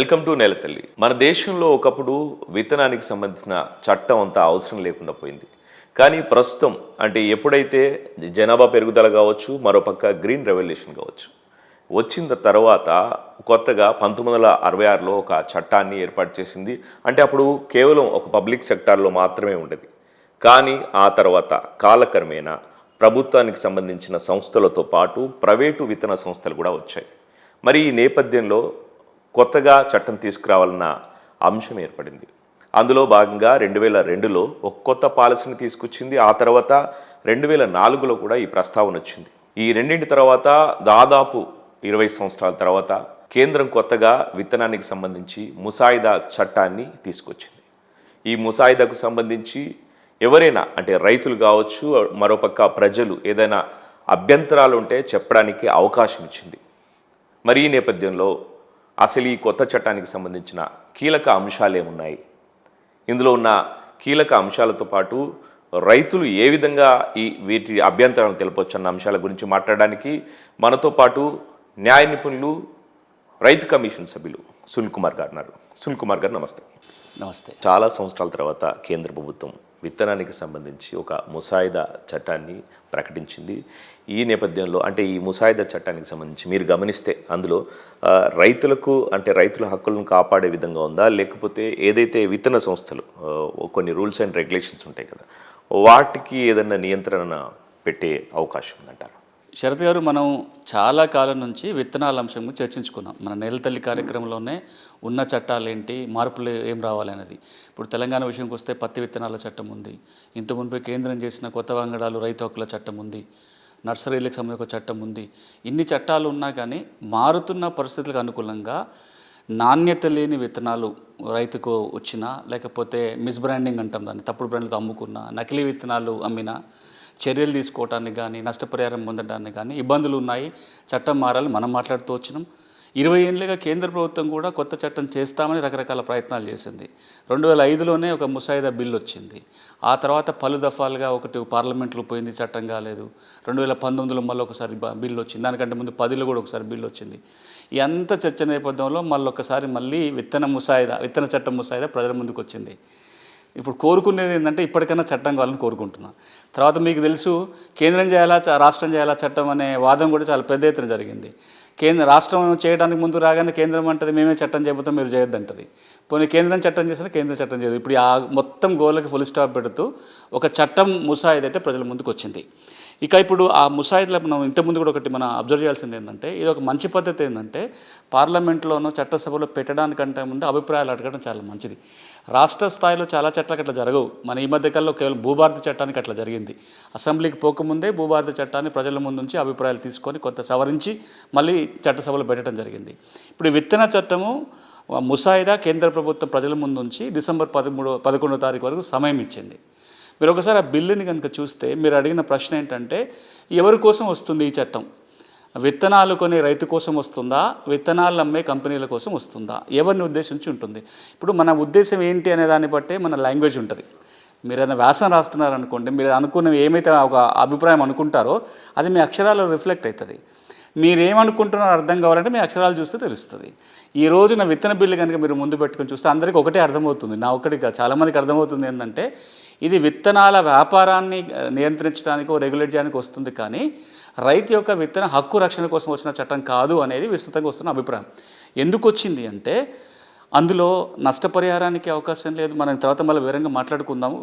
Welcome to నెలతల్లి మన దేశంలో ఒకప్పుడు విత్తనానికి సంబంధించిన చట్టం అంతా అవసరం లేకుండా పోయింది. కానీ ప్రస్తుతం అంటే ఎప్పుడైతే జనాభా పెరుగుదల కావచ్చు మరోపక్క గ్రీన్ రెవల్యూషన్ కావచ్చు వచ్చిన తర్వాత కొత్తగా పంతొమ్మిది వందల అరవై ఆరులో ఒక చట్టాన్ని ఏర్పాటు చేసింది. అంటే అప్పుడు కేవలం ఒక పబ్లిక్ సెక్టార్లో మాత్రమే ఉండేది. కానీ ఆ తర్వాత కాలక్రమేణా ప్రభుత్వానికి సంబంధించిన సంస్థలతో పాటు ప్రైవేటు విత్తన సంస్థలు కూడా వచ్చాయి. మరి ఈ నేపథ్యంలో కొత్తగా చట్టం తీసుకురావాలన్న అంశం ఏర్పడింది. అందులో భాగంగా రెండు వేల రెండులో ఒక కొత్త పాలసీని తీసుకొచ్చింది. ఆ తర్వాత రెండు వేల నాలుగులో కూడా ఈ ప్రస్తావన వచ్చింది. ఈ రెండింటి తర్వాత దాదాపు ఇరవై సంవత్సరాల తర్వాత కేంద్రం కొత్తగా విత్తనానికి సంబంధించి ముసాయిదా చట్టాన్ని తీసుకొచ్చింది. ఈ ముసాయిదాకు సంబంధించి ఎవరైనా అంటే రైతులు కావచ్చు మరోపక్క ప్రజలు ఏదైనా అభ్యంతరాలు ఉంటే చెప్పడానికి అవకాశం ఇచ్చింది. మరి ఈ నేపథ్యంలో అసలు ఈ కొత్త చట్టానికి సంబంధించిన కీలక అంశాలు ఏమున్నాయి ఇందులో ఉన్న కీలక అంశాలతో పాటు రైతులు ఏ విధంగా ఈ వీటి అభ్యంతరాలను తెలపొచ్చు అన్న అంశాల గురించి మాట్లాడడానికి మనతో పాటు న్యాయ నిపుణులు రైతు కమిషన్ సభ్యులు సునీల్ కుమార్ గారు ఉన్నారు. సునీల్ కుమార్ గారు నమస్తే. నమస్తే. చాలా సంవత్సరాల తర్వాత కేంద్ర ప్రభుత్వం విత్తనానికి సంబంధించి ఒక ముసాయిదా చట్టాన్ని ప్రకటించింది. ఈ నేపథ్యంలో అంటే ఈ ముసాయిదా చట్టానికి సంబంధించి మీరు గమనిస్తే అందులో రైతులకు అంటే రైతుల హక్కులను కాపాడే విధంగా ఉందా? లేకపోతే ఏదైతే విత్తన సంస్థలు కొన్ని రూల్స్ అండ్ రెగ్యులేషన్స్ ఉంటాయి కదా వాటికి ఏదైనా నియంత్రణ పెట్టే అవకాశం ఉందంటారు? శరత్ గారు మనం చాలా కాలం నుంచి విత్తనాల అంశం గురించి చర్చించుకున్నాం. మన నేలతల్లి కార్యక్రమంలోనే ఉన్న చట్టాలు ఏంటి మార్పులు ఏం రావాలనేది ఇప్పుడు తెలంగాణ విషయంకి వస్తే పత్తి విత్తనాల చట్టం ఉంది. ఇంత మునిపే కేంద్రం చేసిన కొత్త వంగడాలు రైతు హక్కుల చట్టం ఉంది. నర్సరీలకు సంబంధించిన ఒక చట్టం ఉంది. ఇన్ని చట్టాలు ఉన్నా కానీ మారుతున్న పరిస్థితులకు అనుకూలంగా నాణ్యత లేని విత్తనాలు రైతుకు వచ్చినా లేకపోతే మిస్బ్రాండింగ్ అంటాం దాన్ని తప్పుడు బ్రాండ్లతో అమ్ముకున్నా నకిలీ విత్తనాలు అమ్మినా చర్యలు తీసుకోవటానికి కానీ నష్టపరిహారం పొందడానికి కానీ ఇబ్బందులు ఉన్నాయి. చట్టం మారాలి మనం మాట్లాడుతూ వచ్చినాం. ఇరవై ఏళ్ళుగా కేంద్ర ప్రభుత్వం కూడా కొత్త చట్టం చేస్తామని రకరకాల ప్రయత్నాలు చేసింది. రెండు వేల ఐదులోనే ఒక ముసాయిదా బిల్ వచ్చింది. ఆ తర్వాత పలు దఫాలుగా ఒకటి పార్లమెంట్లో పోయింది చట్టం కాలేదు. రెండు వేల పంతొమ్మిదిలో మళ్ళీ ఒకసారి బిల్లు బిల్ వచ్చింది. దానికంటే ముందు పదిలో కూడా ఒకసారి బిల్ వచ్చింది. ఈ అంత చర్చ నేపథ్యంలో మళ్ళీ ఒకసారి మళ్ళీ విత్తన ముసాయిదా విత్తన చట్టం ముసాయిదా ప్రజల ముందుకు వచ్చింది ఇప్పుడు కోరుకునేది ఏంటంటే ఇప్పటికైనా చట్టం కావాలని కోరుకుంటున్నా. తర్వాత మీకు తెలుసు కేంద్రం చేయాలా రాష్ట్రం చేయాలా చట్టం అనే వాదం కూడా చాలా పెద్ద ఎత్తున జరిగింది. కేంద్ర రాష్ట్రం చేయడానికి ముందు రాగానే కేంద్రం అంటది మేమే చట్టం చేయబోతాం మీరు చేయొద్దంటది. పోనీ కేంద్రం చట్టం చేసినా కేంద్రం చట్టం చేయదు. ఇప్పుడు ఆ మొత్తం గోళ్ళకి ఫుల్ స్టాప్ పెడుతూ ఒక చట్టం ముసాయిద్ అయితే ప్రజల ముందుకు వచ్చింది. ఇక ఇప్పుడు ఆ ముసాయిద్లో మనం ఇంతకుముందు కూడా ఒకటి మనం అబ్జర్వ్ చేయాల్సింది ఏంటంటే ఇది ఒక మంచి పద్ధతి ఏంటంటే పార్లమెంట్లోనో చట్టసభలో పెట్టడానికంటే ముందు అభిప్రాయాలు అడగడం చాలా మంచిది. రాష్ట్ర స్థాయిలో చాలా చట్టాలకు అట్లా జరగవు. మన ఈ మధ్యకాలంలో కేవలం భూభారతి చట్టానికి అట్లా జరిగింది. అసెంబ్లీకి పోకముందే భూభారతి చట్టాన్ని ప్రజల ముందు నుంచి అభిప్రాయాలు తీసుకొని కొంత సవరించి మళ్ళీ చట్టసభలో పెట్టడం జరిగింది. ఇప్పుడు విత్తన చట్టము ముసాయిదా కేంద్ర ప్రభుత్వం ప్రజల ముందు నుంచి డిసెంబర్ పదమూడో పదకొండో తారీఖు వరకు సమయం ఇచ్చింది. మీరు ఒకసారి ఆ బిల్లుని కనుక చూస్తే మీరు అడిగిన ప్రశ్న ఏంటంటే ఎవరి కోసం వస్తుంది ఈ చట్టం? విత్తనాలు కొనే రైతు కోసం వస్తుందా? విత్తనాలు అమ్మే కంపెనీల కోసం వస్తుందా? ఎవరిని ఉద్దేశించి ఉంటుంది? ఇప్పుడు మన ఉద్దేశం ఏంటి అనే దాన్ని బట్టే మన లాంగ్వేజ్ ఉంటుంది. మీరు ఏదైనా వ్యాసం రాస్తున్నారనుకోండి మీరు అనుకున్న ఏమైతే ఒక అభిప్రాయం అనుకుంటారో అది మీ అక్షరాలు రిఫ్లెక్ట్ అవుతుంది మీరు ఏమనుకుంటున్నారో అర్థం కావాలంటే మీ అక్షరాలు చూస్తే తెలుస్తుంది. ఈ రోజున విత్తన బిల్లు కనుక మీరు ముందు పెట్టుకొని చూస్తే అందరికీ ఒకటే అర్థమవుతుంది. నా ఒకటి చాలామందికి అర్థమవుతుంది ఏంటంటే ఇది విత్తనాల వ్యాపారాన్ని నియంత్రించడానికో రెగ్యులేట్ చేయడానికి వస్తుంది కానీ రైతు యొక్క విత్తన హక్కు రక్షణ కోసం వచ్చిన చట్టం కాదు అనేది విస్తృతంగా వస్తున్న అభిప్రాయం. ఎందుకు వచ్చింది అంటే అందులో నష్టపరిహారానికి అవకాశం లేదు. మనం తర్వాత మళ్ళీ వివరంగా మాట్లాడుకుందాము.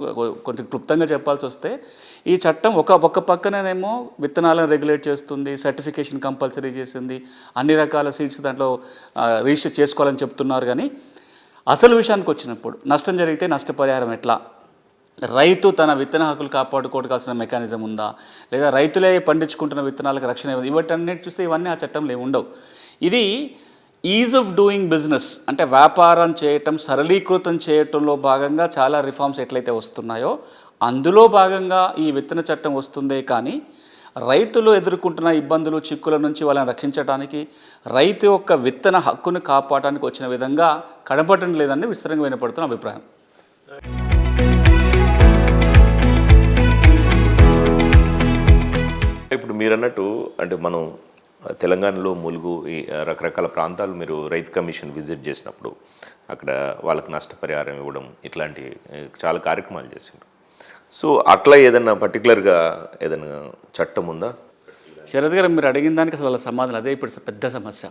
కొంచెం క్లుప్తంగా చెప్పాల్సి వస్తే ఈ చట్టం ఒక ఒక పక్కననేమో విత్తనాలను రెగ్యులేట్ చేస్తుంది సర్టిఫికేషన్ కంపల్సరీ చేసింది అన్ని రకాల సీడ్స్ దాంట్లో రిజిస్టర్ చేసుకోవాలని చెప్తున్నారు. కానీ అసలు విషయానికి వచ్చినప్పుడు నష్టం జరిగితే నష్టపరిహారం ఎట్లా? రైతు తన విత్తన హక్కులు కాపాడుకోవాల్సిన మెకానిజం ఉందా? లేదా రైతులే పండించుకుంటున్న విత్తనాలకు రక్షణ ఇవ్వదు ఇవన్నీ చూస్తే ఇవన్నీ ఆ చట్టంలో ఉండవు. ఇది ఈజ్ ఆఫ్ డూయింగ్ బిజినెస్ అంటే వ్యాపారం చేయటం సరళీకృతం చేయటంలో భాగంగా చాలా రిఫార్మ్స్ ఎట్లయితే వస్తున్నాయో అందులో భాగంగా ఈ విత్తన చట్టం వస్తుందే కానీ రైతులు ఎదుర్కొంటున్న ఇబ్బందులు చిక్కుల నుంచి వాళ్ళని రక్షించడానికి రైతు యొక్క విత్తన హక్కును కాపాడడానికి వచ్చిన విధంగా కనబడటం లేదని విస్తరంగా వినపడుతున్న అభిప్రాయం. మీరు అన్నట్టు అంటే మనం తెలంగాణలో ములుగు ఈ రకరకాల ప్రాంతాలు మీరు రైతు కమిషన్ విజిట్ చేసినప్పుడు అక్కడ వాళ్ళకి నష్టపరిహారం ఇవ్వడం ఇట్లాంటి చాలా కార్యక్రమాలు చేసిండ్రు. సో అట్లా ఏదన్నా పర్టికులర్గా ఏదైనా చట్టం ఉందా? శరత్ గారు మీరు అడిగిన దానికి అసలు సమాధానం అదే ఇప్పుడు పెద్ద సమస్య.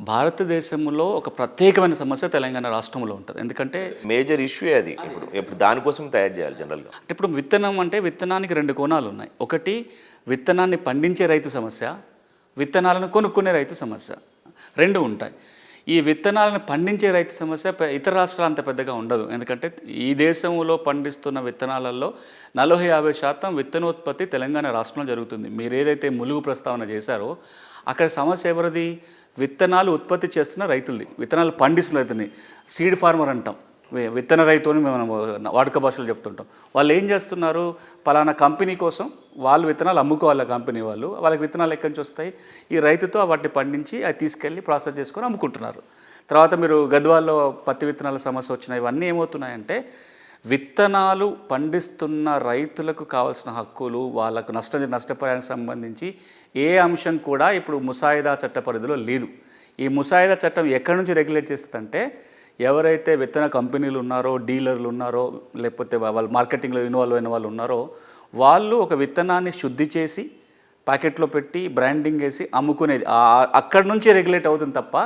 భారతదేశంలో ఒక ప్రత్యేకమైన సమస్య తెలంగాణ రాష్ట్రంలో ఉంటుంది. ఎందుకంటే మేజర్ ఇష్యూ అది. ఇప్పుడు ఇప్పుడు దానికోసం తయారు చేయాలి జనరల్గా అంటే ఇప్పుడు విత్తనం అంటే విత్తనానికి రెండు కోణాలు ఉన్నాయి ఒకటి విత్తనాన్ని పండించే రైతు సమస్య విత్తనాలను కొనుక్కునే రైతు సమస్య. రెండు ఉంటాయి. ఈ విత్తనాలను పండించే రైతు సమస్య ఇతర రాష్ట్రాలు అంత పెద్దగా ఉండదు. ఎందుకంటే ఈ దేశంలో పండిస్తున్న విత్తనాలలో నలభై యాభై శాతం విత్తనోత్పత్తి తెలంగాణ రాష్ట్రంలో జరుగుతుంది. మీరు ఏదైతే ములుగు ప్రస్తావన చేశారో అక్కడ సమస్య ఎవరిది? విత్తనాలు ఉత్పత్తి చేస్తున్న రైతులది విత్తనాలు పండిస్తున్న రైతుని సీడ్ ఫార్మర్ అంటాం. విత్తన రైతు అని మనం వాడుక భాషలో చెప్తుంటాం. వాళ్ళు ఏం చేస్తున్నారు? పలానా కంపెనీ కోసం వాళ్ళు విత్తనాలు అమ్ముకోవాలి ఆ కంపెనీ వాళ్ళు? వాళ్ళకి విత్తనాలు ఎక్కడి నుంచి వస్తాయి? ఈ రైతుతో వాటిని పండించి అది తీసుకెళ్ళి ప్రాసెస్ చేసుకొని అమ్ముకుంటున్నారు. తర్వాత మీరు గద్వాల్లో పత్తి విత్తనాల సమస్య వచ్చినాయి ఇవన్నీ ఏమవుతున్నాయంటే విత్తనాలు పండిస్తున్న రైతులకు కావాల్సిన హక్కులు వాళ్ళకు నష్ట నష్టపరిహారానికి సంబంధించి ఏ అంశం కూడా ఇప్పుడు ముసాయిదా చట్ట పరిధిలో లేదు. ఈ ముసాయిదా చట్టం ఎక్కడి నుంచి రెగ్యులేట్ చేస్తుందంటే ఎవరైతే విత్తన కంపెనీలు ఉన్నారో డీలర్లు ఉన్నారో లేకపోతే వాళ్ళు మార్కెటింగ్లో ఇన్వాల్వ్ అయిన వాళ్ళు ఉన్నారో వాళ్ళు ఒక విత్తనాన్ని శుద్ధి చేసి ప్యాకెట్లో పెట్టి బ్రాండింగ్ వేసి అమ్ముకునేది. అక్కడి నుంచి రెగ్యులేట్ అవుతుంది తప్ప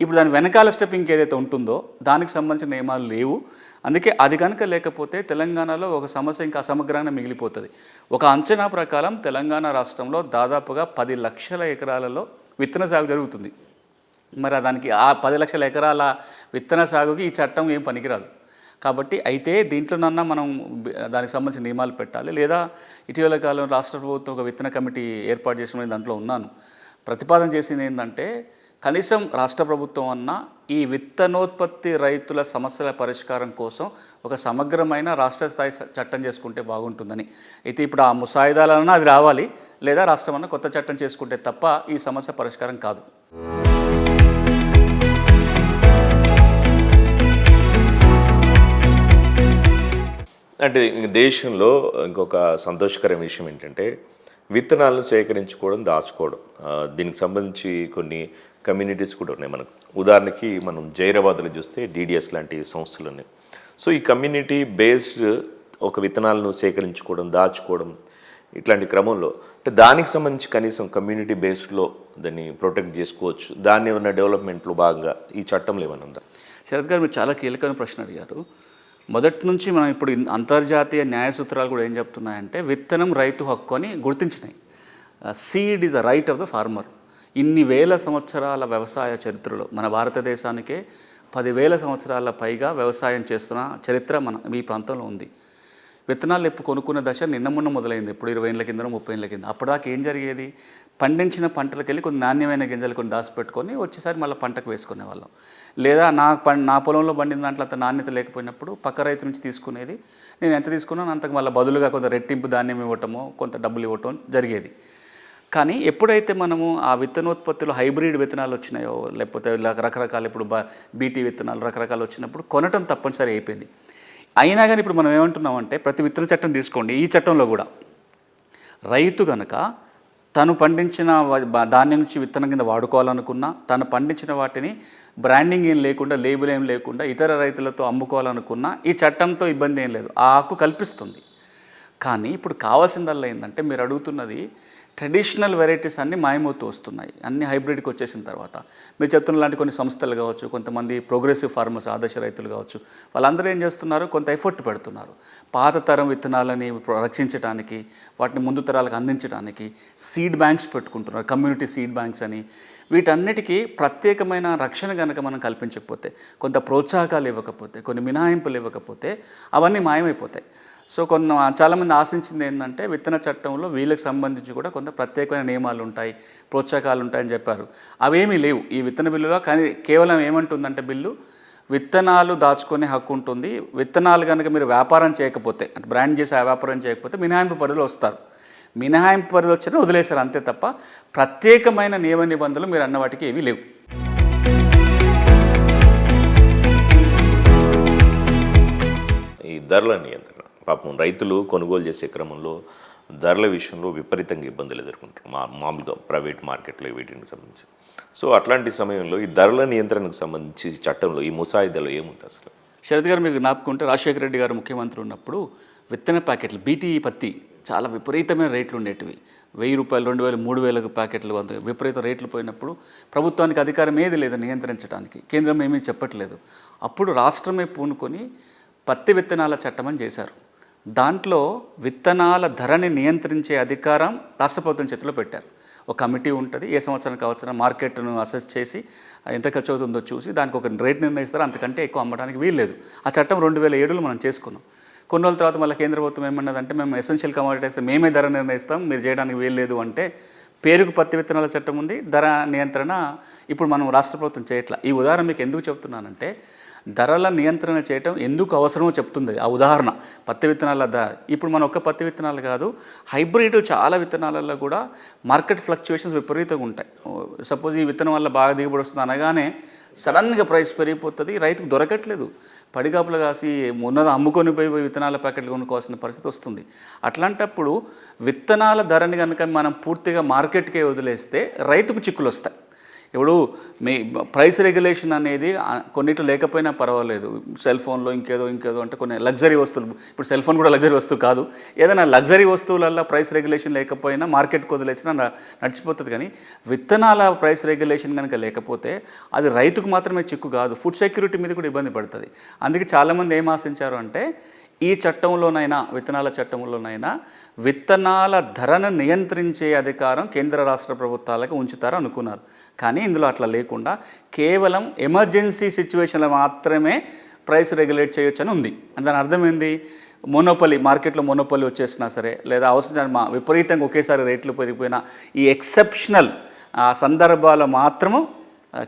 ఇప్పుడు దాని వెనకాల స్టెప్ ఇంకేదైతే ఉంటుందో దానికి సంబంధించిన నియమాలు లేవు. అందుకే అది కనుక లేకపోతే తెలంగాణలో ఒక సమస్య ఇంకా అసమగ్రంగా మిగిలిపోతుంది. ఒక అంచనా ప్రకారం తెలంగాణ రాష్ట్రంలో దాదాపుగా పది లక్షల ఎకరాలలో విత్తన సాగు జరుగుతుంది. మరి దానికి ఆ పది లక్షల ఎకరాల విత్తన సాగుకి ఈ చట్టం ఏం పనికిరాదు. కాబట్టి అయితే దీంట్లోనన్నా మనం దానికి సంబంధించిన నియమాలు పెట్టాలి. లేదా ఇటీవల కాలం రాష్ట్ర ప్రభుత్వం ఒక విత్తన కమిటీ ఏర్పాటు చేసిన దాంట్లో ఉన్నాను. ప్రతిపాదన చేసింది ఏంటంటే కనీసం రాష్ట్ర ప్రభుత్వం అన్న ఈ విత్తనోత్పత్తి రైతుల సమస్యల పరిష్కారం కోసం ఒక సమగ్రమైన రాష్ట్ర స్థాయి చట్టం చేసుకుంటే బాగుంటుందని. అయితే ఇప్పుడు ఆ ముసాయిదాలన్నా అది రావాలి లేదా రాష్ట్రం అన్న కొత్త చట్టం చేసుకుంటే తప్ప ఈ సమస్య పరిష్కారం కాదు. అంటే దేశంలో ఇంకొక సంతోషకరమైన విషయం ఏంటంటే విత్తనాలను సేకరించుకోవడం దాచుకోవడం. దీనికి సంబంధించి కొన్ని కమ్యూనిటీస్ కూడా ఉన్నాయి మనకు. ఉదాహరణకి మనం జైరాబాద్లో చూస్తే డీడీఎస్ లాంటి సంస్థలు ఉన్నాయి. సో ఈ కమ్యూనిటీ బేస్డ్ ఒక విత్తనాలను సేకరించుకోవడం దాచుకోవడం ఇట్లాంటి క్రమంలో అంటే దానికి సంబంధించి కనీసం కమ్యూనిటీ బేస్డ్లో దాన్ని ప్రొటెక్ట్ చేసుకోవచ్చు. దాన్ని ఉన్న డెవలప్మెంట్లో భాగంగా ఈ చట్టంలో ఏమైనా ఉందా? శరత్ గారు మీరు చాలా కీలకమైన ప్రశ్న అడిగారు. మొదటి నుంచి మనం ఇప్పుడు అంతర్జాతీయ న్యాయ సూత్రాలు కూడా ఏం చెప్తున్నాయంటే విత్తనం రైతు హక్కు అని గుర్తించినాయి. Seed is a right of the farmer ఇన్ని వేల సంవత్సరాల వ్యవసాయ చరిత్రలో మన భారతదేశానికే పదివేల సంవత్సరాల పైగా వ్యవసాయం చేస్తున్న చరిత్ర మన మీ ప్రాంతంలో ఉంది. విత్తనాలు ఎప్పు కొనుక్కున్న దశ నిన్న మొన్న మొదలైంది. ఇప్పుడు ఇరవై ఏళ్ళ కింద ముప్పై ఏళ్ళ కింద అప్పటిదాకా ఏం జరిగేది? పండించిన పంటలకు వెళ్ళి కొన్ని నాణ్యమైన గింజలు కొన్ని దాచిపెట్టుకొని వచ్చేసారి మళ్ళీ పంటకు వేసుకునే వాళ్ళం. లేదా నా పం నా పొలంలో పండిన దాంట్లో అంత నాణ్యత లేకపోయినప్పుడు పక్క రైతు నుంచి తీసుకునేది. నేను ఎంత తీసుకున్నాను అంతకు మళ్ళీ బదులుగా కొంత రెట్టింపు ధాన్యం ఇవ్వటమో కొంత డబ్బులు ఇవ్వటం జరిగేది. కానీ ఎప్పుడైతే మనము ఆ విత్తనోత్పత్తిలో హైబ్రిడ్ విత్తనాలు వచ్చినాయో లేకపోతే ఇలా రకరకాల ఇప్పుడు బ బీటీ విత్తనాలు రకరకాలు వచ్చినప్పుడు కొనటం తప్పనిసరి అయిపోయింది. అయినా కానీ ఇప్పుడు మనం ఏమంటున్నామంటే ప్రతి విత్తన చట్టం తీసుకోండి ఈ చట్టంలో కూడా. రైతు కనుక తను పండించిన ధాన్యం నుంచి విత్తనం కింద వాడుకోవాలనుకున్నా తను పండించిన వాటిని బ్రాండింగ్ ఏం లేకుండా లేబుల్ ఏం లేకుండా ఇతర రైతులతో అమ్ముకోవాలనుకున్నా ఈ చట్టంతో ఇబ్బంది ఏం లేదు. ఆ హక్కు కల్పిస్తుంది. కానీ ఇప్పుడు కావాల్సిందల్లా ఏంటంటే మీరు అడుగుతున్నది ట్రెడిషనల్ వెరైటీస్ అన్నీ మాయమవుతూ వస్తున్నాయి. అన్ని హైబ్రిడ్కి వచ్చేసిన తర్వాత. మీరు చెప్తున్న లాంటి కొన్ని సంస్థలు కావచ్చు కొంతమంది ప్రోగ్రెసివ్ ఫార్మర్స్ ఆదర్శ రైతులు కావచ్చు వాళ్ళందరూ ఏం చేస్తున్నారు? కొంత ఎఫర్ట్ పెడుతున్నారు. పాత తరం విత్తనాలని రక్షించడానికి వాటిని ముందు తరాలకు అందించడానికి సీడ్ బ్యాంక్స్ పెట్టుకుంటున్నారు. కమ్యూనిటీ సీడ్ బ్యాంక్స్ అని. వీటన్నిటికీ ప్రత్యేకమైన రక్షణ కనుక మనం కల్పించకపోతే కొంత ప్రోత్సాహకాలు ఇవ్వకపోతే కొన్ని మినహాయింపులు ఇవ్వకపోతే అవన్నీ మాయమైపోతాయి. సో కొంత చాలామంది ఆశించింది ఏంటంటే విత్తన చట్టంలో వీళ్ళకి సంబంధించి కూడా కొంత ప్రత్యేకమైన నియమాలు ఉంటాయి ప్రోత్సాహకాలు ఉంటాయని చెప్పారు. అవేమీ లేవు. ఈ విత్తన బిల్లులో కానీ కేవలం ఏమంటుందంటే బిల్లు విత్తనాలు దాచుకునే హక్కు ఉంటుంది. విత్తనాలు కనుక మీరు వ్యాపారం చేయకపోతే అంటే బ్రాండ్ చేసి ఆ వ్యాపారం చేయకపోతే మినహాయింపు పరిధిలో వస్తారు. మినహాయింపు పరిధిలో వచ్చినా వదిలేశారు అంతే తప్ప ప్రత్యేకమైన నియమ నిబంధనలు మీరు అన్న వాటికి ఏవి లేవు. ఈ ధరల నియంత్రణ. పాపం రైతులు కొనుగోలు చేసే క్రమంలో ధరల విషయంలో విపరీతంగా ఇబ్బందులు ఎదుర్కొంటారు. మా మామూలుగా ప్రైవేట్ మార్కెట్లో వీటికి సంబంధించి. సో అట్లాంటి సమయంలో ఈ ధరల నియంత్రణకు సంబంధించి చట్టంలో ఈ ముసాయిదాలో ఏముంది అసలు? శరత్ గారు మీకు జ్ఞాపకుంటే రాజశేఖర రెడ్డి గారు ముఖ్యమంత్రి ఉన్నప్పుడు విత్తన ప్యాకెట్లు బీటీ పత్తి చాలా విపరీతమైన రేట్లు ఉండేటివి. వెయ్యి రూపాయలు రెండు వేలు మూడు వేలకు ప్యాకెట్లు అంత విపరీత రేట్లు పోయినప్పుడు ప్రభుత్వానికి అధికారం ఏది లేదు నియంత్రించడానికి. కేంద్రం ఏమీ చెప్పట్లేదు. అప్పుడు రాష్ట్రమే పూనుకొని పత్తి విత్తనాల చట్టం అని చేశారు. దాంట్లో విత్తనాల ధరని నియంత్రించే అధికారం రాష్ట్ర ప్రభుత్వం చేతిలో పెట్టారు. ఒక కమిటీ ఉంటుంది ఏ సంవత్సరానికి అవసరం మార్కెట్ను అసెస్ చేసి ఎంత ఖర్చు అవుతుందో చూసి దానికి ఒక రేట్ నిర్ణయిస్తారు అంతకంటే ఎక్కువ అమ్మడానికి వీల్లేదు. ఆ చట్టం రెండు వేల ఏడులో మనం చేసుకున్నాం. కొన్ని రోజుల తర్వాత మళ్ళీ కేంద్ర ప్రభుత్వం ఏమన్నదంటే మేము ఎసెన్షియల్ కమాడిటీ అయితే మేమే ధర నిర్ణయిస్తాం మీరు చేయడానికి వీల్లేదు అంటే పేరుకు పత్తి విత్తనాల చట్టం ఉంది ధర నియంత్రణ ఇప్పుడు మనం రాష్ట్ర ప్రభుత్వం చేయట్లా. ఈ ఉదాహరణ మీకు ఎందుకు చెప్తున్నానంటే ధరల నియంత్రణ చేయటం ఎందుకు అవసరమో చెప్తుంది. ఆ ఉదాహరణ పత్తి విత్తనాల ధర. ఇప్పుడు మన ఒక్క పత్తి విత్తనాలు కాదు హైబ్రిడ్ చాలా విత్తనాలలో కూడా మార్కెట్ ఫ్లక్చువేషన్స్ విపరీతంగా ఉంటాయి. సపోజ్ ఈ విత్తనం వల్ల బాగా దిగుబడి వస్తుంది అనగానే సడన్గా ప్రైస్ పెరిగిపోతుంది రైతుకు దొరకట్లేదు. పడిగాపులు కాసి ఉన్నది అమ్ముకొని పోయి విత్తనాల ప్యాకెట్లు కొనుక్కోవాల్సిన పరిస్థితి వస్తుంది. అట్లాంటప్పుడు విత్తనాల ధరని కనుక మనం పూర్తిగా మార్కెట్కే వదిలేస్తే రైతుకు చిక్కులు వస్తాయి ఇప్పుడు మీ ప్రైస్ రెగ్యులేషన్ అనేది ఆ, కొన్నిట్లో లేకపోయినా పర్వాలేదు. సెల్ ఫోన్లో ఇంకేదో ఇంకేదో అంటే కొన్ని లగ్జరీ వస్తువులు. ఇప్పుడు సెల్ ఫోన్ కూడా లగ్జరీ వస్తువు కాదు. ఏదైనా లగ్జరీ వస్తువులల్లో ప్రైస్ రెగ్యులేషన్ లేకపోయినా మార్కెట్కి వదిలేసినా నడిచిపోతుంది కానీ విత్తనాల ప్రైస్ రెగ్యులేషన్ కనుక లేకపోతే అది రైతుకు మాత్రమే చిక్కు కాదు. ఫుడ్ సెక్యూరిటీ మీద కూడా ఇబ్బంది పడుతుంది. అందుకే చాలామంది ఏం ఆశించారు అంటే ఈ చట్టంలోనైనా విత్తనాల చట్టంలోనైనా విత్తనాల ధరను నియంత్రించే అధికారం కేంద్ర రాష్ట్ర ప్రభుత్వాలకు ఉంచుతారు అనుకున్నారు. కానీ ఇందులో అట్లా లేకుండా కేవలం ఎమర్జెన్సీ సిచ్యువేషన్లో మాత్రమే ప్రైస్ రెగ్యులేట్ చేయొచ్చు అని ఉంది. దాని అర్థం ఏంది? మోనోపలి మార్కెట్లో మోనోపలి వచ్చేసినా సరే లేదా అవసరం మా విపరీతంగా ఒకేసారి రేట్లు పెరిగిపోయినా ఈ ఎక్సెప్షనల్ సందర్భాలు మాత్రము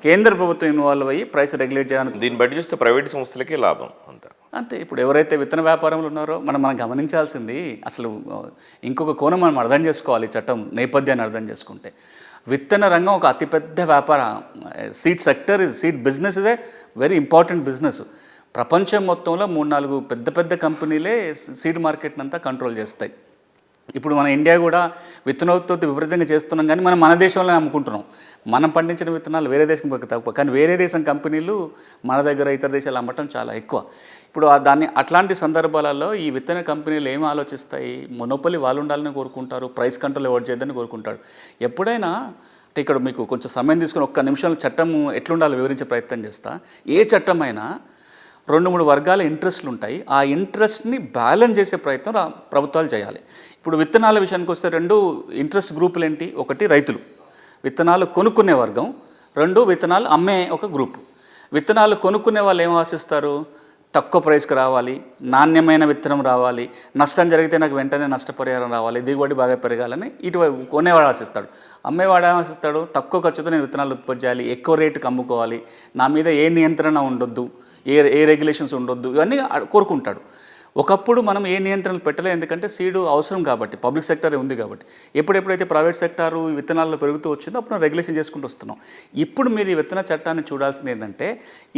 కేంద్ర ప్రభుత్వం ఇన్వాల్వ్ అయ్యి ప్రైస్ రెగ్యులేట్ చేయడానికి దీన్ని బట్టి చూస్తే ప్రైవేట్ సంస్థలకే లాభం అంతా. అంతే. ఇప్పుడు ఎవరైతే విత్తన వ్యాపారంలో ఉన్నారో మనం మనం గమనించాల్సింది అసలు ఇంకొక కోణం మనం అర్థం చేసుకోవాలి చట్టం నేపథ్యాన్ని అర్థం చేసుకుంటే. విత్తన రంగం ఒక అతిపెద్ద వ్యాపార seed sector is seed business is a very important business. ప్రపంచం మొత్తంలో మూడు నాలుగు పెద్ద పెద్ద కంపెనీలే సీడ్ మార్కెట్ని అంతా కంట్రోల్ చేస్తాయి. ఇప్పుడు మన ఇండియా కూడా విత్తనోత్పత్తి విపరీతంగా చేస్తున్నాం కానీ మనం మన దేశంలో అమ్ముకుంటున్నాం. మనం పండించిన విత్తనాలు వేరే దేశం తక్కువ కానీ వేరే దేశం కంపెనీలు మన దగ్గర ఇతర దేశాలు అమ్మటం చాలా ఎక్కువ. ఇప్పుడు దాన్ని అట్లాంటి సందర్భాలలో ఈ విత్తన కంపెనీలు ఏం ఆలోచిస్తాయి? మొనోపలి వాళ్ళు ఉండాలని కోరుకుంటారు ప్రైస్ కంట్రోల్ ఎవరు చేయదని కోరుకుంటారు. ఎప్పుడైనా అంటే ఇక్కడ మీకు కొంచెం సమయం తీసుకుని ఒక్క నిమిషంలో చట్టం ఎట్లుండాలో వివరించే ప్రయత్నం చేస్తా. ఏ చట్టం అయినా రెండు మూడు వర్గాల ఇంట్రెస్ట్లు ఉంటాయి. ఆ ఇంట్రెస్ట్ని బ్యాలెన్స్ చేసే ప్రయత్నం ప్రభుత్వాలు చేయాలి. ఇప్పుడు విత్తనాల విషయానికి వస్తే రెండు ఇంట్రెస్ట్ గ్రూపులు ఏంటి? ఒకటి రైతులు. విత్తనాలు కొనుక్కునే వర్గం. రెండు విత్తనాలు అమ్మే ఒక గ్రూప్. విత్తనాలు కొనుక్కునే వాళ్ళు ఏం ఆశిస్తారు? తక్కువ ప్రైస్కి రావాలి నాణ్యమైన విత్తనం రావాలి నష్టం జరిగితే నాకు వెంటనే నష్టపరిహారం రావాలి దిగుబడి బాగా పెరగాలని ఇటువైపు కొనేవాడు ఆశిస్తాడు. అమ్మేవాడు ఆశిస్తాడు తక్కువ ఖర్చుతో నేను విత్తనాలు ఉత్పత్తి చేయాలి ఎక్కువ రేటుకి అమ్ముకోవాలి నా మీద ఏ నియంత్రణ ఉండొద్దు ఏ ఏ రెగ్యులేషన్స్ ఉండొద్దు ఇవన్నీ కోరుకుంటాడు. ఒకప్పుడు మనం ఏ నియంత్రణలు పెట్టలే ఎందుకంటే సీడు అవసరం కాబట్టి పబ్లిక్ సెక్టరే ఉంది కాబట్టి. ఎప్పుడెప్పుడైతే ప్రైవేట్ సెక్టారు విత్తనాల్లో పెరుగుతూ వచ్చిందో అప్పుడు రెగ్యులేషన్ చేసుకుంటూ వస్తున్నాం. ఇప్పుడు మీరు ఈ విత్తన చట్టాన్ని చూడాల్సింది ఏంటంటే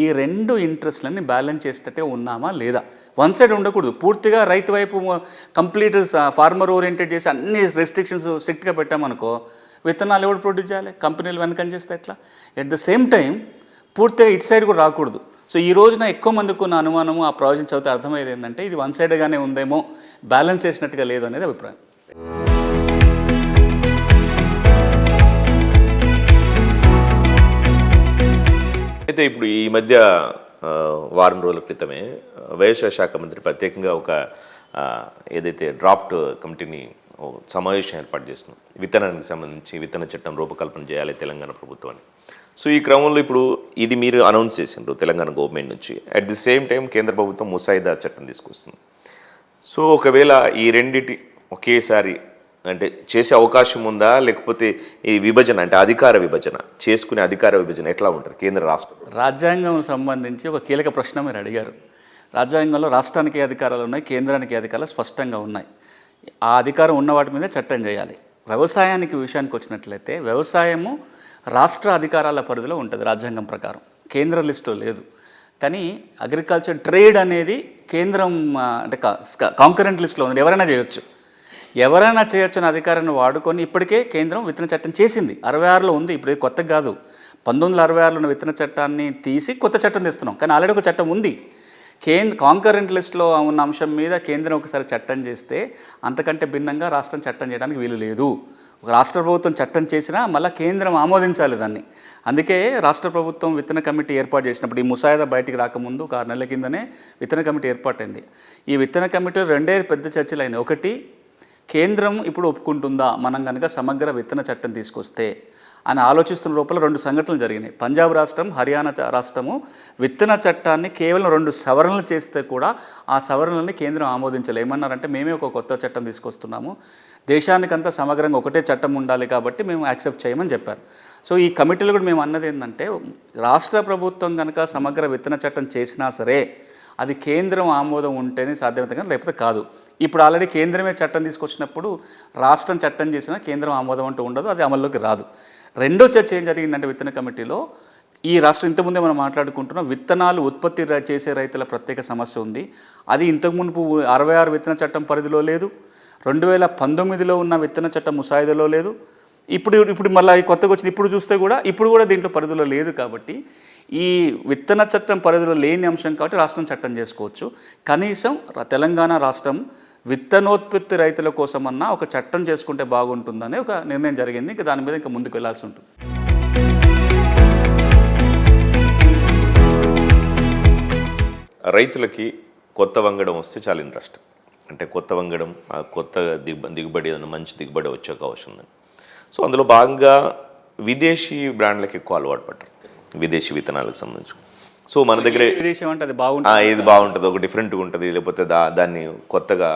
ఈ రెండు ఇంట్రెస్ట్లని బ్యాలెన్స్ చేసేటట్టే ఉన్నామా లేదా? వన్ సైడ్ ఉండకూడదు. పూర్తిగా రైతు వైపు కంప్లీట్ ఫార్మర్ ఓరియంటెడ్ చేసి అన్ని రెస్ట్రిక్షన్స్ స్ట్రిక్ట్గా పెట్టామనుకో విత్తనాలు ఎవరు ప్రొడ్యూస్ చేయాలి? కంపెనీలు వెనకని చేస్తే ఎట్లా? ఎట్ ద సేమ్ టైం పూర్తిగా ఇటు సైడ్ కూడా రాకూడదు. సో ఈ రోజున ఎక్కువ మందికి ఉన్న అనుమానము ఆ ప్రాజెక్ట్ చదివితే అర్థమయ్యేది ఏంటంటే ఇది వన్ సైడ్గానే ఉందేమో బ్యాలెన్స్ చేసినట్టుగా లేదు అనేది అభిప్రాయం. అయితే ఇప్పుడు ఈ మధ్య వారం రోజుల క్రితమే వ్యవసాయ శాఖ మంత్రి ప్రత్యేకంగా ఒక ఏదైతే డ్రాఫ్ట్ కమిటీని సమావేశం ఏర్పాటు చేస్తున్నాం. విత్తనానికి సంబంధించి విత్తన చట్టం రూపకల్పన చేయాలి తెలంగాణ ప్రభుత్వాన్ని. సో ఈ క్రమంలో ఇప్పుడు ఇది మీరు అనౌన్స్ చేసిండ్రు తెలంగాణ గవర్నమెంట్ నుంచి. అట్ ది సేమ్ టైం కేంద్ర ప్రభుత్వం ముసాయిదా చట్టం తీసుకొస్తుంది. సో ఒకవేళ ఈ రెండిటి ఒకేసారి అంటే చేసే అవకాశం ఉందా? లేకపోతే ఈ విభజన అంటే అధికార విభజన చేసుకునే అధికార విభజన ఎట్లా ఉంటారు కేంద్ర రాష్ట్ర. రాజ్యాంగం సంబంధించి ఒక కీలక ప్రశ్న మీరు అడిగారు. రాజ్యాంగంలో రాష్ట్రానికి అధికారాలు ఉన్నాయి? కేంద్రానికి అధికారాలు స్పష్టంగా ఉన్నాయి? ఆ అధికారం ఉన్న వాటి మీద చట్టం చేయాలి. వ్యవసాయానికి విషయానికి వచ్చినట్లయితే వ్యవసాయము రాష్ట్ర అధికారాల పరిధిలో ఉంటుంది రాజ్యాంగం ప్రకారం. కేంద్ర లిస్టులో లేదు. కానీ అగ్రికల్చర్ ట్రేడ్ అనేది కేంద్రం అంటే కాంకరెంట్ లిస్టులో ఉంది. ఎవరైనా చేయొచ్చు. ఎవరైనా చేయొచ్చు అనే అధికారాన్ని వాడుకొని ఇప్పటికే కేంద్రం విత్తన చట్టం చేసింది. అరవై ఆరులో ఉంది. ఇప్పుడు కొత్త కాదు. పంతొమ్మిది వందల అరవై ఆరులో ఉన్న విత్తన చట్టాన్ని తీసి కొత్త చట్టం తెస్తున్నాం. కానీ ఆల్రెడీ ఒక చట్టం ఉంది. కేంద్ర కాంకరెంట్ లిస్ట్లో ఉన్న అంశం మీద కేంద్రం ఒకసారి చట్టం చేస్తే అంతకంటే భిన్నంగా రాష్ట్రం చట్టం చేయడానికి వీలు లేదు. ఒక రాష్ట్ర ప్రభుత్వం చట్టం చేసినా మళ్ళీ కేంద్రం ఆమోదించాలి దాన్ని. అందుకే రాష్ట్ర ప్రభుత్వం విత్తన కమిటీ ఏర్పాటు చేసినప్పుడు ఈ ముసాయిదా బయటికి రాకముందు ఒక ఆరు నెలల కిందనే విత్తన కమిటీ ఏర్పాటైంది. ఈ విత్తన కమిటీలో రెండే పెద్ద చర్చలు అయినాయి. ఒకటి కేంద్రం ఇప్పుడు ఒప్పుకుంటుందా? మనం కనుక సమగ్ర విత్తన చట్టం తీసుకొస్తే అని ఆలోచిస్తున్న లోపల రెండు సంఘటనలు జరిగినాయి. పంజాబ్ రాష్ట్రం హర్యానా రాష్ట్రము విత్తన చట్టాన్ని కేవలం రెండు సవరణలు చేస్తే కూడా ఆ సవరణల్ని కేంద్రం ఆమోదించలేదు ఏమన్నారంటే మేమే ఒక కొత్త చట్టం తీసుకొస్తున్నాము. దేశానికంతా సమగ్రంగా ఒకటే చట్టం ఉండాలి కాబట్టి మేము యాక్సెప్ట్ చేయమని చెప్పారు. సో ఈ కమిటీలో కూడా మేము అన్నది ఏంటంటే రాష్ట్ర ప్రభుత్వం కనుక సమగ్ర విత్తన చట్టం చేసినా సరే అది కేంద్రం ఆమోదం ఉంటేనే సాధ్యమవుతుంది కానీ లేకపోతే కాదు. ఇప్పుడు ఆల్రెడీ కేంద్రమే చట్టం తీసుకొచ్చినప్పుడు రాష్ట్రం చట్టం చేసినా కేంద్రం ఆమోదం అంటూ ఉండదు అది అమల్లోకి రాదు. రెండో చర్చ ఏం జరిగిందంటే విత్తన కమిటీలో ఈ రాష్ట్రం ఇంతకుముందే మనం మాట్లాడుకుంటున్నాం విత్తనాలు ఉత్పత్తి చేసే రైతుల ప్రత్యేక సమస్య ఉంది. అది ఇంతకు మునుపు అరవై ఆరు విత్తన చట్టం పరిధిలో లేదు. రెండు వేల పంతొమ్మిదిలో ఉన్న విత్తన చట్టం ముసాయిదాలో లేదు. ఇప్పుడు ఇప్పుడు మళ్ళీ కొత్తగా వచ్చింది. ఇప్పుడు చూస్తే కూడా ఇప్పుడు కూడా దీంట్లో పరిధిలో లేదు కాబట్టి ఈ విత్తన చట్టం పరిధిలో లేని అంశం కాబట్టి రాష్ట్రం చట్టం చేసుకోవచ్చు. కనీసం తెలంగాణ రాష్ట్రం విత్తనోత్పత్తి రైతుల కోసమన్నా ఒక చట్టం చేసుకుంటే బాగుంటుందనే ఒక నిర్ణయం జరిగింది. ఇంకా దాని మీద ఇంకా ముందుకు వెళ్ళాల్సి ఉంటుంది. రైతులకి కొత్త వంగడం వస్తే చాలా ఇంట్రెస్ట్. అంటే కొత్త వంగడం కొత్త దిగు దిగుబడి ఏదైనా మంచి దిగుబడి వచ్చే అవకాశం ఉంది సో అందులో భాగంగా విదేశీ బ్రాండ్లకు ఎక్కువ అలవాటు పడ్డారు. విదేశీ విత్తనాలకు సంబంధించి. సో మన దగ్గర విదేశం అంటే అది ఆ, బాగుంటుంది ఇది బాగుంటుంది ఒక డిఫరెంట్గా ఉంటుంది లేకపోతే దా దాన్ని కొత్తగా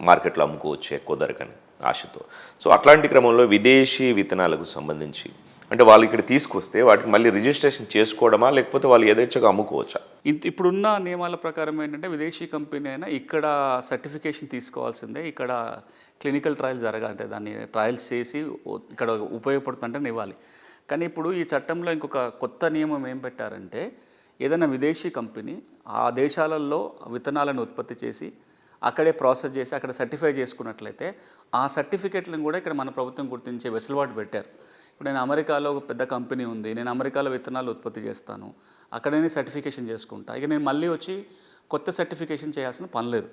మార్కెట్లో అమ్ముకోవచ్చు ఎక్కువ ధరకని ఆశతో. సో అట్లాంటి క్రమంలో విదేశీ విత్తనాలకు సంబంధించి అంటే వాళ్ళు ఇక్కడ తీసుకొస్తే వాటికి మళ్ళీ రిజిస్ట్రేషన్ చేసుకోవడమా లేకపోతే వాళ్ళు ఏదైనా అమ్ముకోవచ్చా? ఇంత- ఇప్పుడున్న నియమాల ప్రకారం ఏంటంటే విదేశీ కంపెనీ అయినా ఇక్కడ సర్టిఫికేషన్ తీసుకోవాల్సిందే. ఇక్కడ క్లినికల్ ట్రయల్ జరగాలంటే దాన్ని ట్రయల్స్ చేసి ఇక్కడ ఉపయోగపడుతుంటే ఇవ్వాలి కానీ ఇప్పుడు ఈ చట్టంలో ఇంకొక కొత్త నియమం ఏం పెట్టారంటే ఏదైనా విదేశీ కంపెనీ ఆ దేశాలలో విత్తనాలను ఉత్పత్తి చేసి అక్కడే ప్రాసెస్ చేసి అక్కడ సర్టిఫై చేసుకున్నట్లయితే ఆ సర్టిఫికెట్లను కూడా ఇక్కడ మన ప్రభుత్వం గుర్తించే వెసులుబాటు పెట్టారు. ఇప్పుడు నేను అమెరికాలో ఒక పెద్ద కంపెనీ ఉంది నేను అమెరికాలో విత్తనాలు ఉత్పత్తి చేస్తాను అక్కడనే సర్టిఫికేషన్ చేసుకుంటా. ఇక నేను మళ్ళీ వచ్చి కొత్త సర్టిఫికేషన్ చేయాల్సిన పని లేదు.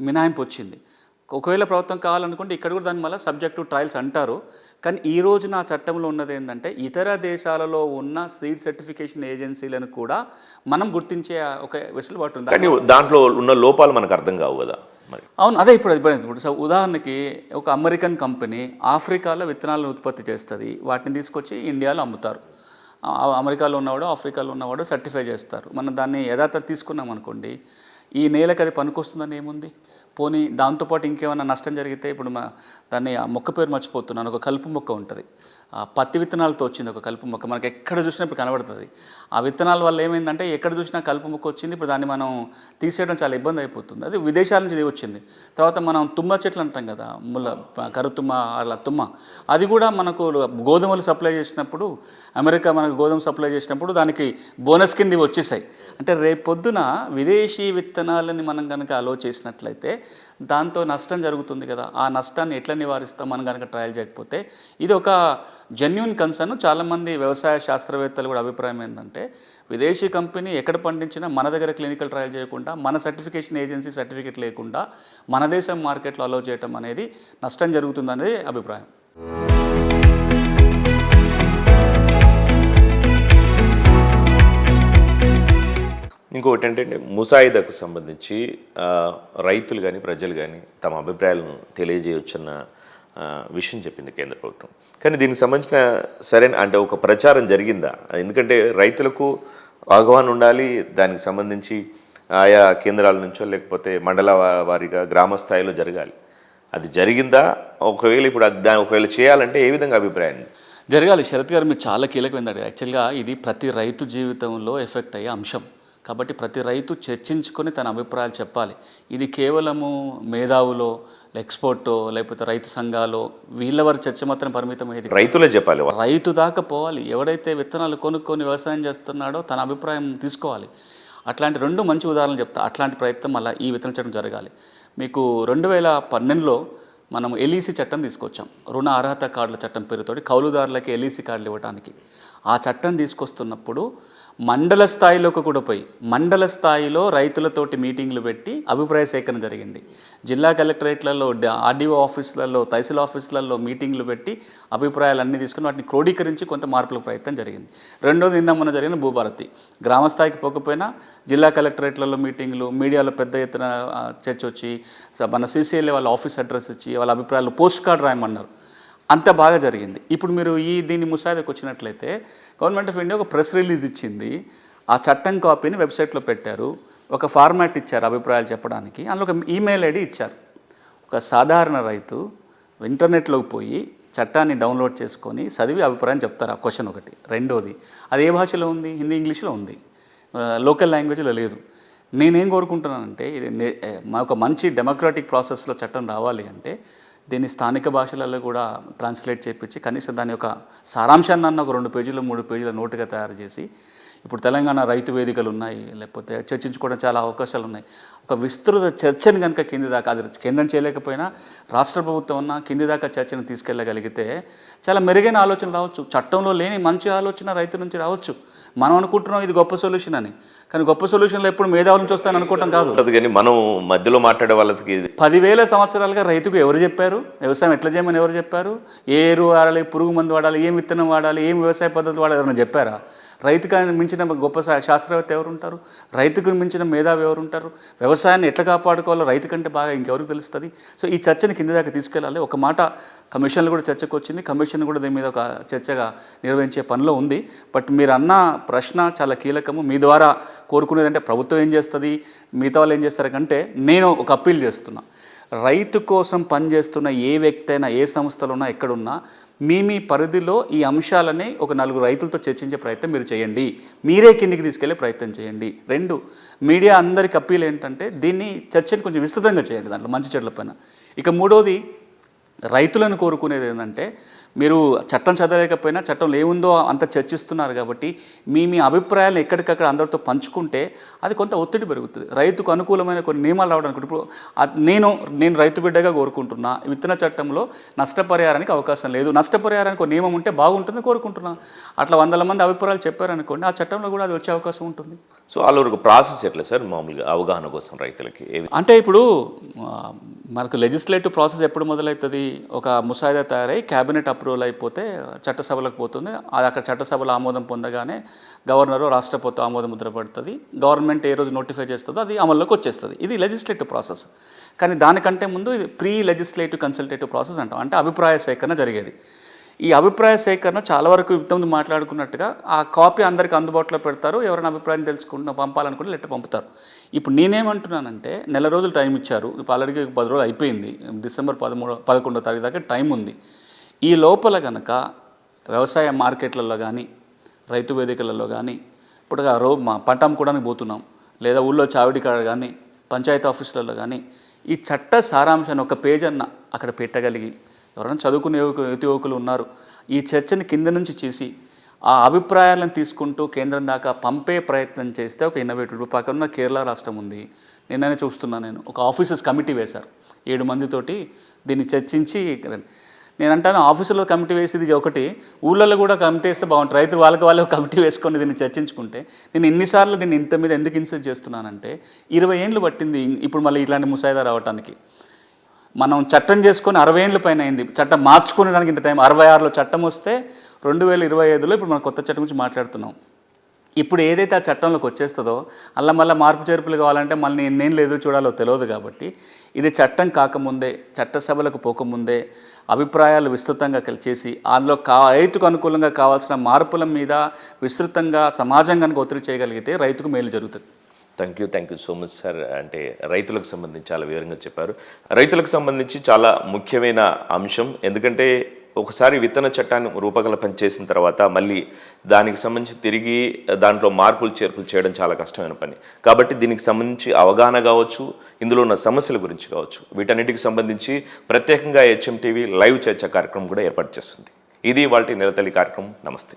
మినహాయింపు వచ్చింది. ఒకవేళ ప్రభుత్వం కావాలనుకుంటే ఇక్కడ కూడా దాని మళ్ళీ సబ్జెక్టు ట్రయల్స్ అంటారు. కానీ ఈ రోజున ఆ చట్టంలో ఉన్నది ఏంటంటే ఇతర దేశాలలో ఉన్న సీడ్ సర్టిఫికేషన్ ఏజెన్సీలను కూడా మనం గుర్తించే ఒక వెసులుబాటు ఉంది కానీ దాంట్లో ఉన్న లోపాలు మనకు అర్థం కావు కదా మరి? అవును అదే ఇప్పుడు ఇప్పుడు సో ఉదాహరణకి ఒక అమెరికన్ కంపెనీ ఆఫ్రికాలో విత్తనాలను ఉత్పత్తి చేస్తుంది. వాటిని తీసుకొచ్చి ఇండియాలో అమ్ముతారు. అమెరికాలో ఉన్నవాడు ఆఫ్రికాలో ఉన్నవాడు సర్టిఫై చేస్తారు. మనం దాన్ని యథాతథ తీసుకున్నాం అనుకోండి ఈ నేలకు అది పనికొస్తుందని ఏముంది? పోనీ దాంతోపాటు ఇంకేమైనా నష్టం జరిగితే ఇప్పుడు మా దాన్ని ఆ మొక్క పేరు మర్చిపోతున్నాను. ఒక కలుపు మొక్క ఉంటుంది. పత్తి విత్తనాలతో వచ్చింది ఒక కలుపు మొక్క. మనకి ఎక్కడ చూసినా ఇప్పుడు కనబడుతుంది. ఆ విత్తనాల వల్ల ఏమైందంటే ఎక్కడ చూసినా కలుపు మొక్క వచ్చింది. ఇప్పుడు దాన్ని మనం తీసేయడం చాలా ఇబ్బంది అయిపోతుంది. అది విదేశాల నుంచి వచ్చింది. తర్వాత మనం తుమ్మ చెట్లు అంటాం కదా ముల్ల కరుతుమ్మ అలా తుమ్మ. అది కూడా మనకు గోధుమలు సప్లై చేసినప్పుడు అమెరికా మనకు గోధుమ సప్లై చేసినప్పుడు దానికి బోనస్ కింద వచ్చేసాయి. అంటే రేపొద్దున విదేశీ విత్తనాలని మనం కనుక అలో చేసినట్లయితే దాంతో నష్టం జరుగుతుంది కదా ఆ నష్టాన్ని ఎట్లా నివారిస్తాం మనం కనుక ట్రయల్ చేయకపోతే ఇది ఒక జెన్యున్ కన్సర్న్ చాలామంది వ్యవసాయ శాస్త్రవేత్తలు కూడా అభిప్రాయం ఏంటంటే విదేశీ కంపెనీ ఎక్కడ పండించినా మన దగ్గర క్లినికల్ ట్రయల్ చేయకుండా మన సర్టిఫికేషన్ ఏజెన్సీ సర్టిఫికేట్ లేకుండా మన దేశం మార్కెట్లో అలో చేయటం అనేది నష్టం జరుగుతుందనేది అభిప్రాయం. ఇంకొకటి ఏంటంటే ముసాయిదాకు సంబంధించి రైతులు కానీ ప్రజలు కానీ తమ అభిప్రాయాలను తెలియజేయవచ్చన్న విషయం చెప్పింది కేంద్ర ప్రభుత్వం. కానీ దీనికి సంబంధించిన సరైన అంటే ఒక ప్రచారం జరిగిందా? ఎందుకంటే రైతులకు అవగాహన ఉండాలి దానికి సంబంధించి ఆయా కేంద్రాల నుంచో లేకపోతే మండల వారిగా వారీగా గ్రామ స్థాయిలో జరగాలి. అది జరిగిందా? ఒకవేళ ఇప్పుడు అది దాని ఒకవేళ చేయాలంటే ఏ విధంగా అభిప్రాయం? జరగాలి. శరత్ గారు మీరు చాలా కీలకమైందండి. యాక్చువల్గా ఇది ప్రతి రైతు జీవితంలో ఎఫెక్ట్ అయ్యే అంశం. కాబట్టి ప్రతి రైతు చర్చించుకొని తన అభిప్రాయాలు చెప్పాలి. ఇది కేవలము మేధావులో ఎక్స్పోర్టో లేకపోతే రైతు సంఘాలో వీళ్ళ వారి చర్చ మాత్రం పరిమితమయ్యేది రైతులే చెప్పాలి. రైతు దాకా పోవాలి. ఎవడైతే విత్తనాలు కొనుక్కొని వ్యవసాయం చేస్తున్నాడో తన అభిప్రాయం తీసుకోవాలి. అట్లాంటి రెండు మంచి ఉదాహరణలు చెప్తా. అట్లాంటి ప్రయత్నం మళ్ళీ ఈ విత్తన చట్టం జరగాలి. మీకు రెండు వేల పన్నెండులో మనం ఎల్ఈసి చట్టం తీసుకొచ్చాం. రుణ అర్హత కార్డుల చట్టం పేరుతోటి కౌలుదారులకి ఎల్ఈసి కార్డులు ఇవ్వడానికి ఆ చట్టం తీసుకొస్తున్నప్పుడు మండల స్థాయిలోకి కూడా పోయి మండల స్థాయిలో రైతులతోటి మీటింగ్లు పెట్టి అభిప్రాయ సేకరణ జరిగింది. జిల్లా కలెక్టరేట్లలో ఆర్డీఓ ఆఫీసులలో తహసీల్ ఆఫీసులలో మీటింగ్లు పెట్టి అభిప్రాయాలన్నీ తీసుకుని వాటిని క్రోడీకరించి కొంత మార్పుల ప్రయత్నం జరిగింది. రెండోది నిన్న మొన్న జరిగిన భూభారతి. గ్రామ స్థాయికి పోకపోయినా జిల్లా కలెక్టరేట్లలో మీటింగ్లు మీడియాలో పెద్ద ఎత్తున చర్చ వచ్చి మన సీసీఎల్ఏ వాళ్ళ ఆఫీస్ అడ్రస్ ఇచ్చి వాళ్ళ అభిప్రాయాలు పోస్ట్ కార్డ్ రాయమన్నారు. అంత బాగా జరిగింది. ఇప్పుడు మీరు ఈ దీన్ని ముసాయిదాకి వచ్చినట్లయితే గవర్నమెంట్ ఆఫ్ ఇండియా ఒక ప్రెస్ రిలీజ్ ఇచ్చింది. ఆ చట్టం కాపీని వెబ్సైట్లో పెట్టారు. ఒక ఫార్మాట్ ఇచ్చారు అభిప్రాయాలు చెప్పడానికి. అందులో ఒక ఈమెయిల్ ఐడి ఇచ్చారు. ఒక సాధారణ రైతు ఇంటర్నెట్లోకి పోయి చట్టాన్ని డౌన్లోడ్ చేసుకొని చదివి అభిప్రాయం చెప్తారు. ఆ క్వశ్చన్ ఒకటి. రెండోది అది ఏ భాషలో ఉంది? హిందీ ఇంగ్లీష్లో ఉంది. లోకల్ లాంగ్వేజ్లో లేదు. నేనేం కోరుకుంటున్నానంటే ఇది నే- ఒక మంచి డెమోక్రాటిక్ ప్రాసెస్లో చట్టం రావాలి అంటే దీన్ని స్థానిక భాషలలో కూడా ట్రాన్స్లేట్ చేయించి కనీసం దాని యొక్క సారాంశాన్ని అన్న ఒక రెండు పేజీలు మూడు పేజీల నోటుగా తయారు చేసి ఇప్పుడు తెలంగాణ రైతు వేదికలు ఉన్నాయి లేకపోతే చర్చించుకోవడం చాలా అవకాశాలు ఉన్నాయి ఒక విస్తృత చర్చని కనుక కింది దాకా అది కేంద్రం చేయలేకపోయినా రాష్ట్ర ప్రభుత్వం ఉన్న కింది దాకా చర్చను తీసుకెళ్ళగలిగితే చాలా మెరుగైన ఆలోచన రావచ్చు. చట్టంలో లేని మంచి ఆలోచన రైతు నుంచి రావచ్చు. మనం అనుకుంటున్నాం ఇది గొప్ప సొల్యూషన్ అని. కానీ గొప్ప సొల్యూషన్లు ఎప్పుడు మేధావుల నుంచి వస్తాయని అనుకోవటం కాదు. కానీ మనం మధ్యలో మాట్లాడే వాళ్ళకి పదివేల సంవత్సరాలుగా రైతుకు ఎవరు చెప్పారు? వ్యవసాయం ఎట్లా చేయమని ఎవరు చెప్పారు? ఏ ఎరువు వాడాలి పురుగు మందు వాడాలి ఏం విత్తనం వాడాలి ఏం వ్యవసాయ పద్ధతులు వాడాలి ఎవరైనా చెప్పారా? రైతుకు మించిన గొప్ప శాస్త్రవేత్త ఎవరు ఉంటారు రైతుకు మించిన మేధావి ఎవరు ఉంటారు వ్యవసాయాన్ని ఎట్లా కాపాడుకోవాలో రైతు కంటే బాగా ఇంకెవరికి తెలుస్తుంది? సో ఈ చర్చని కింద దాకా తీసుకెళ్ళాలి. ఒక మాట కమిషన్లు కూడా చర్చకు వచ్చింది. కమిషన్ కూడా దీని మీద ఒక చర్చగా నిర్వహించే పనిలో ఉంది. బట్ మీరు అన్న ప్రశ్న చాలా కీలకము. మీ ద్వారా కోరుకునేది అంటే ప్రభుత్వం ఏం చేస్తుంది? మిగతా వాళ్ళు ఏం చేస్తారు కంటే నేను ఒక అప్పీల్ చేస్తున్నా. రైతు కోసం పనిచేస్తున్న ఏ వ్యక్తి అయినా ఏ సంస్థలో ఉన్నా ఎక్కడున్నా మీ మీ పరిధిలో ఈ అంశాలని ఒక నలుగురు రైతులతో చర్చించే ప్రయత్నం మీరు చేయండి. మీరే కిందికి తీసుకెళ్ళే ప్రయత్నం చేయండి. రెండు మీడియా అందరికి అప్పీల్ ఏంటంటే దీన్ని చర్చను కొంచెం విస్తృతంగా చేయండి దాంట్లో మంచి చెడ్ల పైన. ఇక మూడోది రైతులను కోరుకునేది ఏంటంటే మీరు చట్టం చదవలేకపోయినా చట్టంలో ఏముందో అంత చర్చిస్తున్నారు కాబట్టి మీ మీ అభిప్రాయాలను ఎక్కడికక్కడ అందరితో పంచుకుంటే అది కొంత ఒత్తిడి పెరుగుతుంది. రైతుకు అనుకూలమైన కొన్ని నియమాలు రావడానికి ఇప్పుడు నేను నేను రైతు బిడ్డగా కోరుకుంటున్నా విత్తన చట్టంలో నష్టపరిహారానికి అవకాశం లేదు. నష్టపరిహారానికి ఒక నియమం ఉంటే బాగుంటుంది కోరుకుంటున్నా. అట్లా వందల మంది అభిప్రాయాలు చెప్పారనుకోండి ఆ చట్టంలో కూడా అది వచ్చే అవకాశం ఉంటుంది. సో వాళ్ళ వరకు ప్రాసెస్ ఎట్లా సార్? మామూలుగా అవగాహన కోసం రైతులకి అంటే ఇప్పుడు మనకు లెజిస్లేటివ్ ప్రాసెస్ ఎప్పుడు మొదలవుతుంది ఒక ముసాయిదా తయారై క్యాబినెట్ అప్రూవల్ అయిపోతే చట్టసభలకు పోతుంది. అది అక్కడ చట్టసభలో ఆమోదం పొందగానే గవర్నరు రాష్ట్రపతి ఆమోదం ముద్ర పడుతుంది. గవర్నమెంట్ ఏ రోజు నోటిఫై చేస్తుందో అది అమల్లోకి వచ్చేస్తుంది. ఇది లెజిస్లేటివ్ ప్రాసెస్ కానీ దానికంటే ముందు ఇది ప్రీ లెజిస్లేటివ్ కన్సల్టేటివ్ ప్రాసెస్ అంటాం. అంటే అభిప్రాయ సేకరణ జరిగేది. ఈ అభిప్రాయ సేకరణ చాలా వరకు ఇంతకుముందు మాట్లాడుకున్నట్టుగా ఆ కాపీ అందరికి అందుబాటులో పెడతారు ఎవరైనా అభిప్రాయం తెలుసుకుంటున్నా పంపాలనుకుంటే లెటర్ పంపుతారు. ఇప్పుడు నేనేమంటున్నానంటే నెల రోజులు టైం ఇచ్చారు. ఇప్పుడు ఆల్రెడీ పది రోజులు అయిపోయింది. డిసెంబర్ పదమూడో పదకొండో తారీఖు దాకా టైం ఉంది. ఈ లోపల గనక వ్యవసాయ మార్కెట్లలో కానీ రైతు వేదికలలో కానీ ఇప్పుడు రో మా పంట అమ్ముకోవడానికి పోతున్నాం. లేదా ఊళ్ళో చావిడి కాడ కానీ పంచాయతీ ఆఫీసులలో కానీ ఈ చట్ట సారాంశాన్ని ఒక పేజ్ అన్న అక్కడ పెట్టగలిగి ఎవరైనా చదువుకునే యువకు యువతి యువకులు ఉన్నారు. ఈ చర్చని కింద నుంచి చేసి ఆ అభిప్రాయాలను తీసుకుంటూ కేంద్రం దాకా పంపే ప్రయత్నం చేస్తే ఒక ఇన్నోవేటివ్ పక్కన ఉన్న కేరళ రాష్ట్రం ఉంది. నిన్ననే చూస్తున్నాను నేను. ఒక ఆఫీసర్స్ కమిటీ వేశారు. ఏడు మందితోటి దీన్ని చర్చించి నేను అంటాను ఆఫీసులో కమిటీ వేసేది ఒకటి. ఊళ్ళల్లో కూడా కమిటీ వేస్తే బాగుంటుంది. రైతు వాళ్ళకి వాళ్ళే ఒక కమిటీ వేసుకొని దీన్ని చర్చించుకుంటే నేను ఎన్నిసార్లు దీన్ని ఇంత మీద ఎందుకు ఇన్సర్ట్ చేస్తున్నానంటే ఇరవై ఏండ్లు పట్టింది ఇప్పుడు మళ్ళీ ఇట్లాంటి ముసాయిదా రావడానికి మనం చట్టం చేసుకొని అరవై ఏళ్ళ పైన అయింది. చట్టం మార్చుకోవడానికి ఇంత టైం అరవై ఆరులో చట్టం వస్తే రెండు వేల ఇరవై ఐదులో ఇప్పుడు మనం కొత్త చట్టం గురించి మాట్లాడుతున్నాం. ఇప్పుడు ఏదైతే ఆ చట్టంలోకి వచ్చేస్తుందో అలా మళ్ళీ మార్పు చేర్పులు కావాలంటే మళ్ళీ ఎన్నేళ్ళు ఎదురు చూడాలో తెలియదు కాబట్టి ఇది చట్టం కాకముందే చట్టసభలకు పోకముందే అభిప్రాయాలు విస్తృతంగా చేసి అందులో కా రైతుకు అనుకూలంగా కావాల్సిన మార్పుల మీద విస్తృతంగా సమాజం కనుక ఒత్తిడి చేయగలిగితే రైతుకు మేలు జరుగుతుంది. Thank you thank you so much sir అంటే రైతులకు సంబంధించి చాలా వివరంగా చెప్పారు. రైతులకు సంబంధించి చాలా ముఖ్యమైన అంశం. ఎందుకంటే ఒకసారి విత్తన చట్టాన్ని రూపకల్పన చేసిన తర్వాత మళ్ళీ దానికి సంబంధించి తిరిగి దాంట్లో మార్పులు చేర్పులు చేయడం చాలా కష్టమైన పని. కాబట్టి దీనికి సంబంధించి అవగాహన కావచ్చు ఇందులో ఉన్న సమస్యల గురించి కావచ్చు. వీటన్నిటికి సంబంధించి ప్రత్యేకంగా హెచ్ఎం టీవీ లైవ్ చర్చ కార్యక్రమం కూడా ఏర్పాటు చేస్తుంది. ఇది వాళ్ళ నిలతల్లి కార్యక్రమం. నమస్తే.